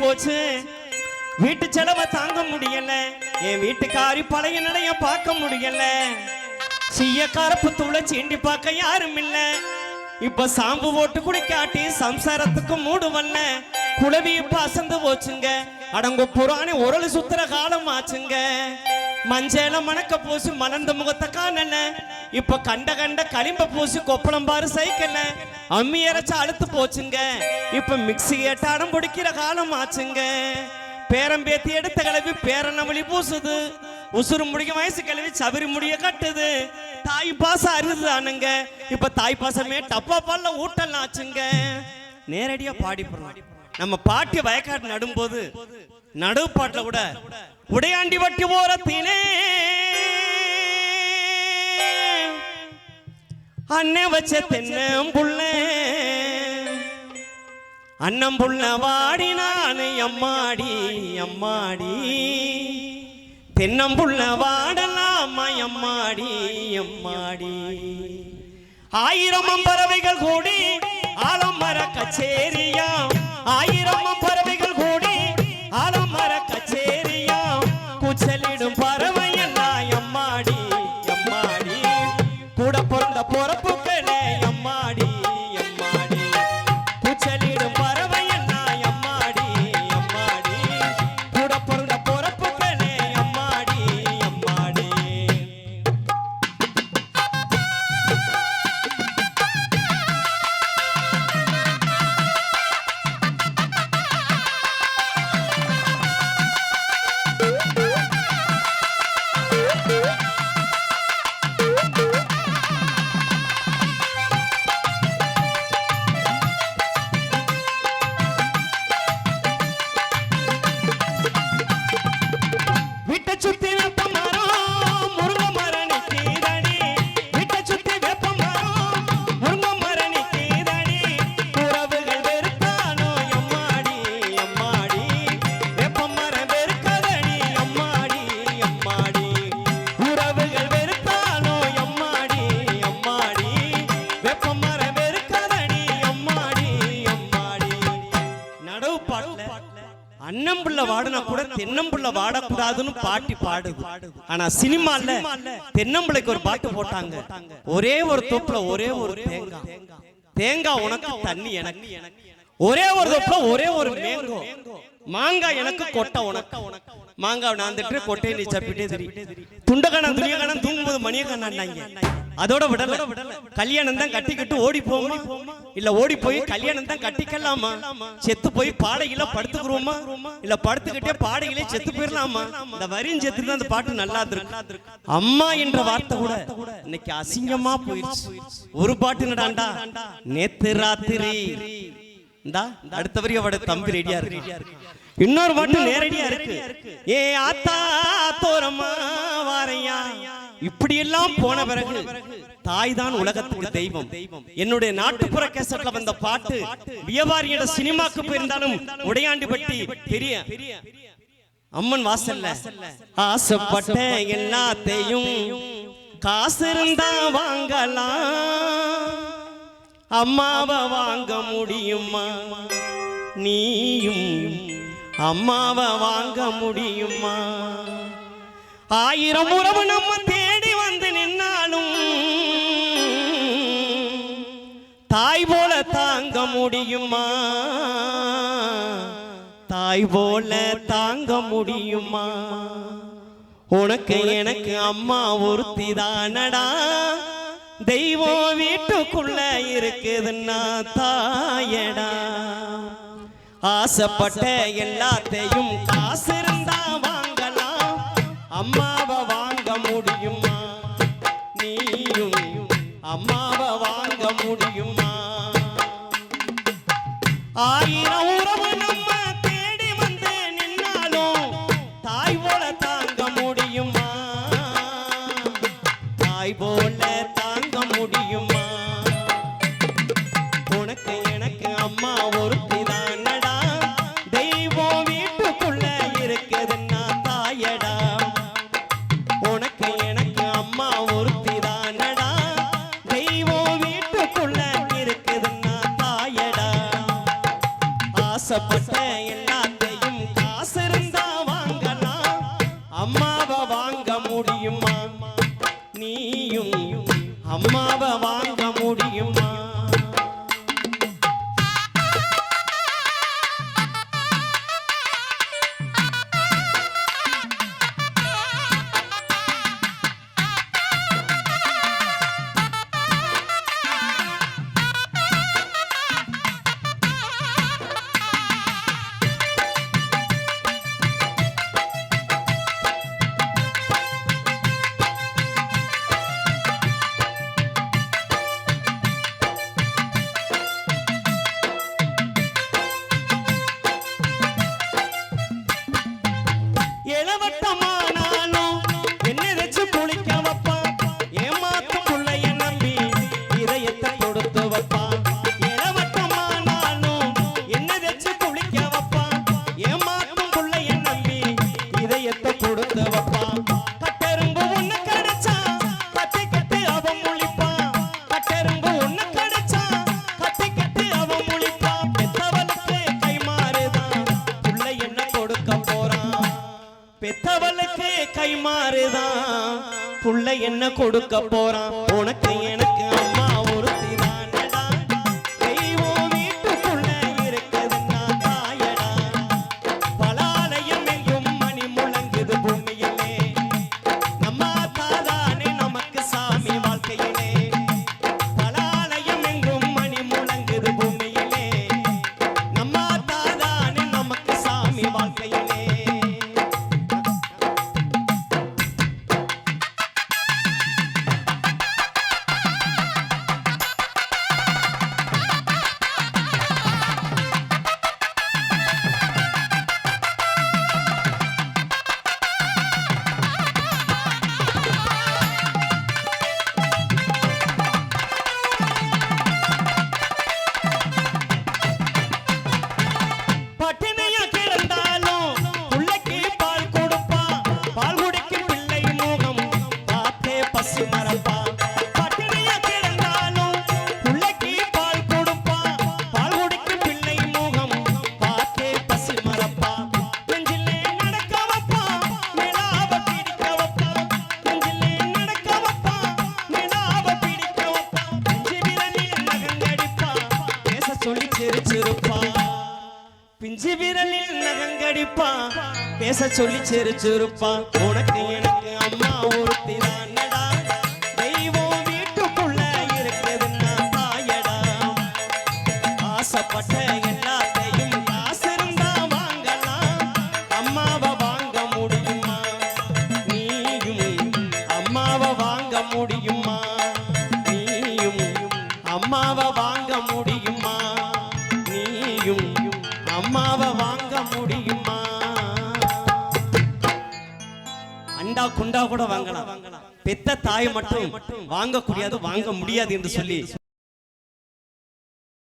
போச்சு. வீட்டு செலவை தாங்க முடியல. என் வீட்டுக்காரி பழைய நடைய பார்க்க முடியல. சீய கருப்பு தூளை சீண்டி பார்க்க யாரும் இல்ல. இப்ப சாம்பு ஓட்டு குடிக்காட்டி சம்சாரத்துக்கு மூடு வல்ல. குளவி இப்ப அசந்து போச்சுங்க. அடங்கு புறாணி உரல் சுத்துற காலம் ஆச்சுங்க மஞ்சள மணக்க பூசி மலர்ந்த முகத்தை காணல. இப்ப கண்ட கண்ட களிம்ப பூசி கொப்பளம் பாரு சைக்கல அம்மி அரைச்சு அழுத்து போச்சுங்க. இப்ப மிக்ஸி அடம் பிடிக்கிற காலம் ஆச்சுங்க. பேரம்பேத்தி எடுத்த கிளவி பேரன வழி பூசுது. உசுறு முடிக்க வயசு கிளவி சபரி முடிய கட்டுது. தாய் பாசம் அருதுதானுங்க. இப்ப தாய் பாசமே டப்பா பால்ல ஊட்டல் ஆச்சுங்க. நேரடியா பாடி போடலாம். நம்ம பாட்டி வயக்காட்டு நடும்போது நடுவு பாட்டில் கூட உடையாண்டி வட்டி போற தீனே அண்ணன் வச்ச தென்னம் புள்ள. அண்ணம் புள்ள வாடி நான் எம்மாடி எம்மாடி. தென்னம் புள்ள வாடலாமா எம்மாடி எம்மாடி. ஆயிரம் பறவைகள் கூடி ஆலமர கச்சேரியா ஆயிரம் அன்னம்புள்ள வாடுனா கூட தென்னம்புள்ள வாடக்கூடாதுன்னு பாட்டி பாடுது. ஆனா சினிமால தென்னம்பிள்ளைக்கு ஒரு பாட்டு போட்டாங்க. ஒரே ஒரு தொப்புல ஒரே ஒரு தேங்காய். தேங்காய் உனக்கு தண்ணி எனக்கு. ஒரே ஒரு தொப்புல ஒரே ஒரு மேங்கோ மாங்காய் எனக்கு கொட்டை உனக்கு. மாங்காய் நான் திட்டு கொட்டையை நீ சப்பிட்டே தெரியும் துண்டகணம் துணியகணம் தூங்கும்போது மணியகண்ணாங்க அதோட விடல. கல்யாணம் தான் கட்டிக்கிட்டு ஓடி போமா இல்ல ஓடி போய் கல்யாணம் தான் கட்டிக்கலாமா? செத்து போய் பாடையில படுத்துக்கிறோமா இல்ல படுத்துக்கிட்டே பாடையிலே செத்து போயிடலாமா இந்த வரியும் செத்து தான் அந்த பாட்டு நல்லா இருக்கு. அம்மா என்ற வார்த்தை கூட இன்னைக்கு அசிங்கமா போயிடுச்சு ஒரு பாட்டு நடாண்டா நேத்து ராத்திரி. இந்தா அடுத்த வரி அவட தம்பி ரெடியா இருக்கு. இன்னொரு பாட்டு நேரடியா இருக்கு. ஏ ஆத்தா தோரமா வாரையா. இப்படியெல்லாம் போன பிறகு தாய் தான் உலகத்துக்கு தெய்வம். என்னுடைய நாட்டுப்புற கேசட்ல வந்த பாட்டு வியாபாரியோட சினிமாக்கு போயிருந்தாலும் உடையாண்டிப்பட்டி பெரிய அம்மன் வாசல்ல. ஆசைப்பட்ட எல்லாத்தையும். காசு இருந்தா வாங்கலாம். அம்மாவை வாங்க முடியுமா? நீயும் அம்மாவை வாங்க முடியுமா? ஆயிரம் உறவு நம்ம தாங்க முடியுமா தாய் போல தாங்க முடியுமா உனக்கு எனக்கு அம்மா ஒருத்தி தானடா தெய்வம் வீட்டுக்குள்ள இருக்குதுன்னா தாயடா. ஆசைப்பட்ட எல்லாத்தையும் காசு இருந்தா வாங்கலாம். அம்மா புள்ள என்ன கொடுக்க போறான்? உனக்கு எனக்கு சொல்லி பிஞ்சு விரலில் நகங்கடிப்பா. பேச சொல்லி சிரிச்சிருப்பா உனக்கு எனக்கு அம்மா ஒருத்தி தானடா. தெய்வம் வீட்டுக்குள்ள இருக்குதுன்னா பாயடா ஆசைப்பட்ட குண்டா கூட வாங்கலாம். பெத்த தாய் மட்டும் வாங்கக்கூடியது வாங்க முடியாது என்று சொல்லி